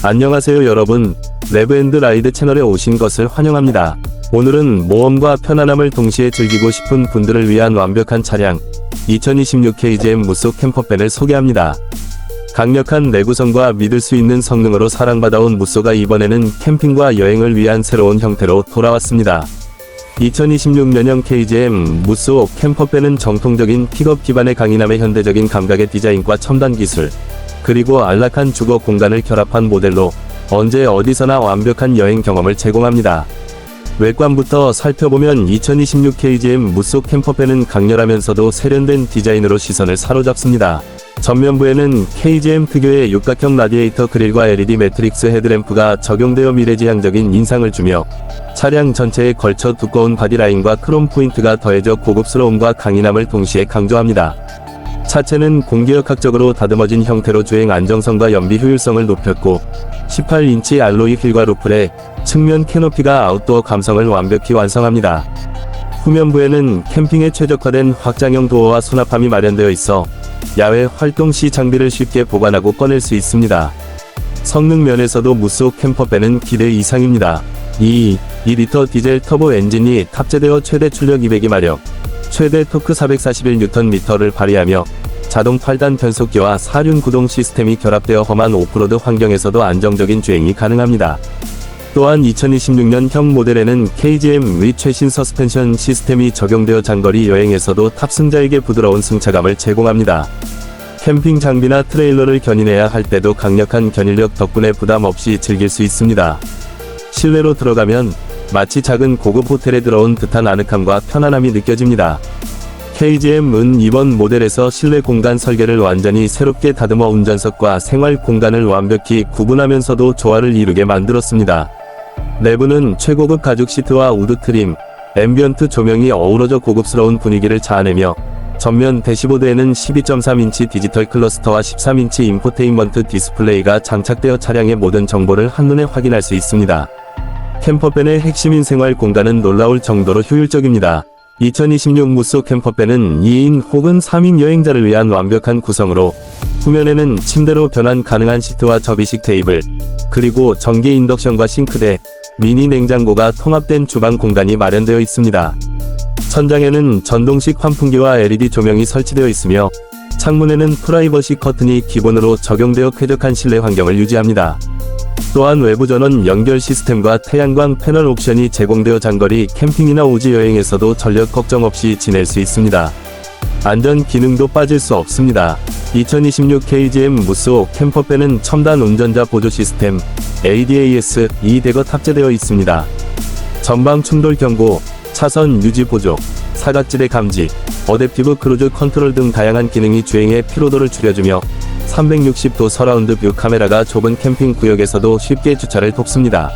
안녕하세요 여러분. 레브앤드 라이드 채널에 오신 것을 환영합니다. 오늘은 모험과 편안함을 동시에 즐기고 싶은 분들을 위한 완벽한 차량 2026 KGM 무쏘 캠퍼밴을 소개합니다. 강력한 내구성과 믿을 수 있는 성능으로 사랑받아온 무쏘가 이번에는 캠핑과 여행을 위한 새로운 형태로 돌아왔습니다. 2026년형 KGM 무쏘 캠퍼밴은 정통적인 픽업 기반의 강인함의 현대적인 감각의 디자인과 첨단 기술, 그리고 안락한 주거 공간을 결합한 모델로 언제 어디서나 완벽한 여행 경험을 제공합니다. 외관부터 살펴보면 2026 KGM 무쏘 캠퍼밴은 강렬하면서도 세련된 디자인으로 시선을 사로잡습니다. 전면부에는 KGM 특유의 육각형 라디에이터 그릴과 LED 매트릭스 헤드램프가 적용되어 미래지향적인 인상을 주며 차량 전체에 걸쳐 두꺼운 바디라인과 크롬 포인트가 더해져 고급스러움과 강인함을 동시에 강조합니다. 차체는 공기역학적으로 다듬어진 형태로 주행 안정성과 연비 효율성을 높였고 18인치 알로이 휠과 루플에 측면 캐노피가 아웃도어 감성을 완벽히 완성합니다. 후면부에는 캠핑에 최적화된 확장형 도어와 수납함이 마련되어 있어 야외 활동 시 장비를 쉽게 보관하고 꺼낼 수 있습니다. 성능 면에서도 무쏘 캠퍼밴은 기대 이상입니다. 이 2리터 디젤 터보 엔진이 탑재되어 최대 출력 202마력, 최대 토크 441Nm를 발휘하며 자동 8단 변속기와 사륜 구동 시스템이 결합되어 험한 오프로드 환경에서도 안정적인 주행이 가능합니다. 또한 2026년형 모델에는 KGM 의 최신 서스펜션 시스템이 적용되어 장거리 여행에서도 탑승자에게 부드러운 승차감을 제공합니다. 캠핑 장비나 트레일러를 견인해야 할 때도 강력한 견인력 덕분에 부담 없이 즐길 수 있습니다. 실내로 들어가면 마치 작은 고급 호텔에 들어온 듯한 아늑함과 편안함이 느껴집니다. KGM은 이번 모델에서 실내 공간 설계를 완전히 새롭게 다듬어 운전석과 생활 공간을 완벽히 구분하면서도 조화를 이루게 만들었습니다. 내부는 최고급 가죽 시트와 우드 트림, 앰비언트 조명이 어우러져 고급스러운 분위기를 자아내며 전면 대시보드에는 12.3인치 디지털 클러스터와 13인치 인포테인먼트 디스플레이가 장착되어 차량의 모든 정보를 한눈에 확인할 수 있습니다. 캠퍼밴의 핵심인 생활 공간은 놀라울 정도로 효율적입니다. 2026 무쏘 캠퍼밴은 2인 혹은 3인 여행자를 위한 완벽한 구성으로 후면에는 침대로 변환 가능한 시트와 접이식 테이블, 그리고 전기 인덕션과 싱크대, 미니 냉장고가 통합된 주방 공간이 마련되어 있습니다. 천장에는 전동식 환풍기와 LED 조명이 설치되어 있으며 창문에는 프라이버시 커튼이 기본으로 적용되어 쾌적한 실내 환경을 유지합니다. 또한 외부 전원 연결 시스템과 태양광 패널 옵션이 제공되어 장거리 캠핑이나 우지 여행에서도 전력 걱정 없이 지낼 수 있습니다. 안전 기능도 빠질 수 없습니다. 2026 KGM 무쏘 캠퍼밴은 첨단 운전자 보조 시스템 ADAS 2대거 탑재되어 있습니다. 전방 충돌 경고, 차선 유지 보조, 사각지대 감지, 어댑티브 크루즈 컨트롤 등 다양한 기능이 주행의 피로도를 줄여주며 360도 서라운드 뷰 카메라가 좁은 캠핑 구역에서도 쉽게 주차를 돕습니다.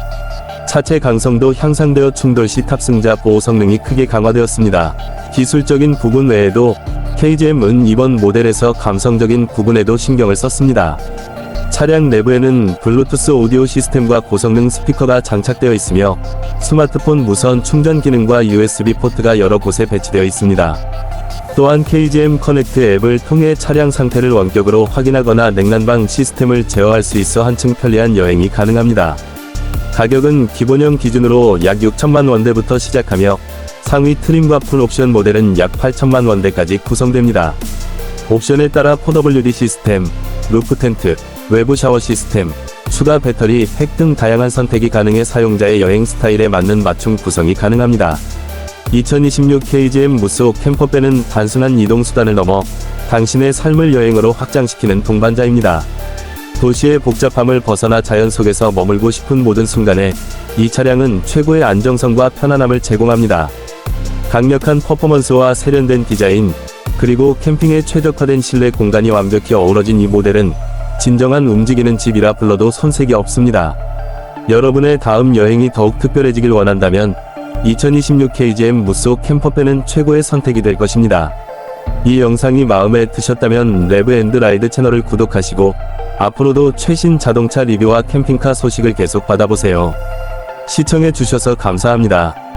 차체 강성도 향상되어 충돌 시 탑승자 보호 성능이 크게 강화되었습니다. 기술적인 부분 외에도 KGM은 이번 모델에서 감성적인 부분에도 신경을 썼습니다. 차량 내부에는 블루투스 오디오 시스템과 고성능 스피커가 장착되어 있으며 스마트폰 무선 충전 기능과 USB 포트가 여러 곳에 배치되어 있습니다. 또한 KGM 커넥트 앱을 통해 차량 상태를 원격으로 확인하거나 냉난방 시스템을 제어할 수 있어 한층 편리한 여행이 가능합니다. 가격은 기본형 기준으로 약 6천만 원대부터 시작하며 상위 트림과 풀 옵션 모델은 약 8천만 원대까지 구성됩니다. 옵션에 따라 4WD 시스템, 루프 텐트, 외부 샤워 시스템, 추가 배터리, 팩등 다양한 선택이 가능해 사용자의 여행 스타일에 맞는 맞춤 구성이 가능합니다. 2026 KGM 무쏘 캠퍼밴은 단순한 이동 수단을 넘어 당신의 삶을 여행으로 확장시키는 동반자입니다. 도시의 복잡함을 벗어나 자연 속에서 머물고 싶은 모든 순간에 이 차량은 최고의 안정성과 편안함을 제공합니다. 강력한 퍼포먼스와 세련된 디자인, 그리고 캠핑에 최적화된 실내 공간이 완벽히 어우러진 이 모델은 진정한 움직이는 집이라 불러도 손색이 없습니다. 여러분의 다음 여행이 더욱 특별해지길 원한다면 2026 KGM 무쏘 캠퍼밴은 최고의 선택이 될 것입니다. 이 영상이 마음에 드셨다면 레브앤드 라이드 채널을 구독하시고 앞으로도 최신 자동차 리뷰와 캠핑카 소식을 계속 받아보세요. 시청해 주셔서 감사합니다.